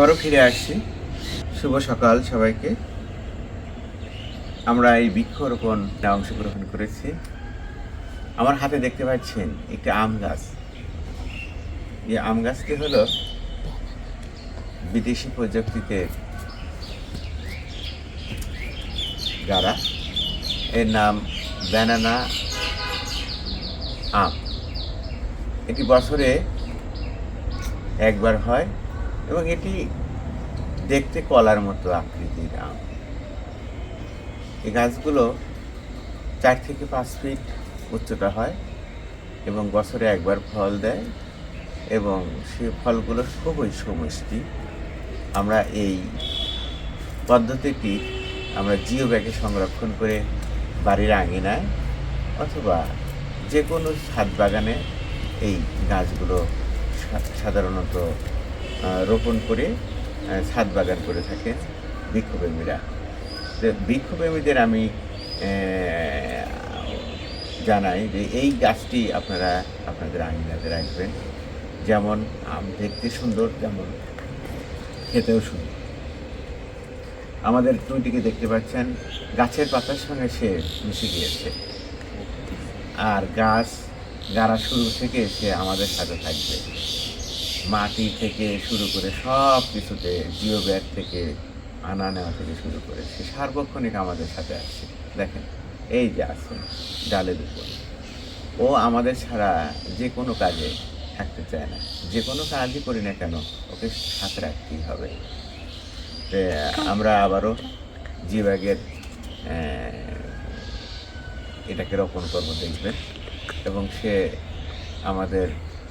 আবারও ফিরে আসছি। শুভ সকাল সবাইকে। আমরা এই বৃক্ষরোপণ অংশগ্রহণ করেছি, আমার হাতে দেখতে পাচ্ছেন একটি আম গাছ। এই আম গাছটি হলো বিদেশি প্রযুক্তিতে গাড়া। এর নাম ব্যানানা আম। এটি বছরে একবার হয়। এবং এটি দেখতে কলার মতো আকৃতির আম। এই গাছগুলো চার থেকে পাঁচ ফিট উচ্চতা হয় এবং বছরে একবার ফল দেয় এবং সে ফলগুলো খুবই সমষ্টি। আমরা এই পদ্ধতিটি আমরা জিও ব্যাগে সংরক্ষণ করে বাড়ির আঙিনায় অথবা যে কোনো ছাদ বাগানে এই গাছগুলো সাধারণত রোপণ করে ছাদ বাগান করে থাকেন বৃক্ষপ্রেমীরা। তো বৃক্ষপ্রেমীদের আমি জানাই যে এই গাছটি আপনারা আপনাদের আঙিনাতে রাখবেন। যেমন আম দেখতে সুন্দর যেমন খেতেও সুন্দর। আমাদের টুইটিকে দেখতে পাচ্ছেন, গাছের পাতার সঙ্গে সে মিশে গিয়েছে। আর গাছ, গাড়া শুরু থেকে সে আমাদের সাথে থাকবে। মাটি থেকে শুরু করে সব কিছুতে জিও ব্যাগ থেকে আনা নেওয়া থেকে শুরু করে সে সার্বক্ষণিক আমাদের সাথে আসছে দেখেন, এই যে আছে ডালের উপর। ও আমাদের ছাড়া যে কোনো কাজে থাকতে চায় না। যে কোনো কাজই করি না কেন, ওকে সাথে রাখতেই হবে। আমরা আবারও জি ব্যাগের এটাকে রোপণ করব, দেখবেন। এবং সে আমাদের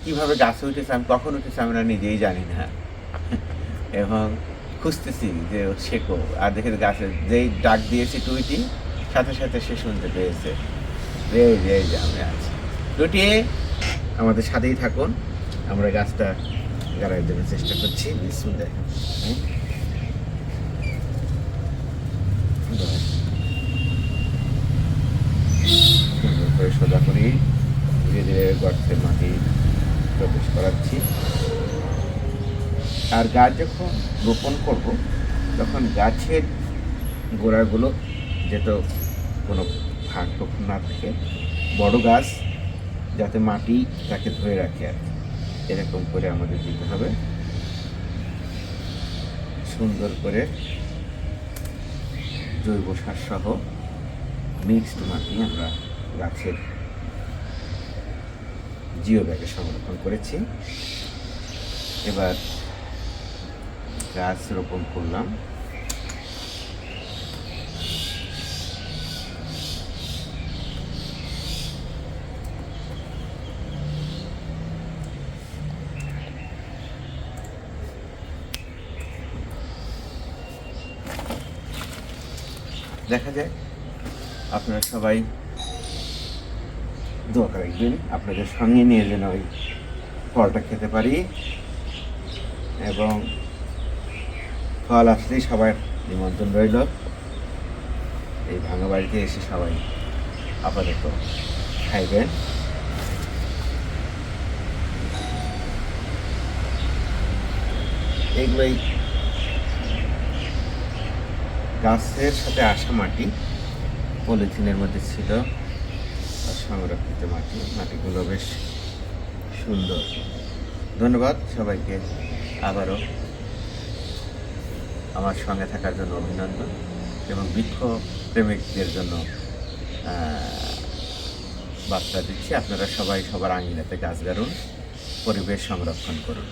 কীভাবে গাছে উঠেছে আমি কখন উঠেছে আমরা নিজেই জানি না। এবং খুঁজতেছি যে শেখো আর দেখে গাছে যেই ডাক দিয়েছি টুইটি, সাথে সাথে সে শুনতে পেয়েছে। যে, এই আমি আছি। টুইটি, আমাদের সাথেই থাকুন। আমরা গাছটা গাড়াই দেওয়ার চেষ্টা করছি। দেখেন সুন্দর সোজা করি। ধীরে ধীরে গর্তে মাটি প্রবেশ করাচ্ছি আর গাছ যখন রোপণ করব, তখন গাছের গোড়াগুলো যেহেতু কোনো ফাঁক ফোক না থাকে, বড় গাছ যাতে মাটি তাকে ধরে রাখে আর। এরকম করে আমাদের দিতে হবে সুন্দর করে জৈব সার সহ মিক্সড মাটি আমরা গাছের জিও ব্যাগে সংরক্ষণ করেছি। এবার গাছ রোপণ করলাম। দেখা যায় আপনারা সবাই দোয়া রাখবেন আপনাদের সঙ্গে নিয়ে যেন ওই ফলটা খেতে পারি এবং ফল আসলেই সবার নিমন্ত্রণ রইল। এই ভাঙা বাড়িতে এসে সবাই আপাতত খাইবেন। এগুলোই গাছের সাথে আসা মাটি, পলিথিনের মধ্যে ছিল। সংরক্ষিত মাটি মাটিগুলো বেশ সুন্দর। ধন্যবাদ সবাইকে আবারও আমার সঙ্গে থাকার জন্য অভিনন্দন এবং বৃক্ষ প্রেমিকদের জন্য বার্তা দিচ্ছি। আপনারা সবাই সবার আঙিনাতে গাছ গাড়ুন পরিবেশ সংরক্ষণ করুন।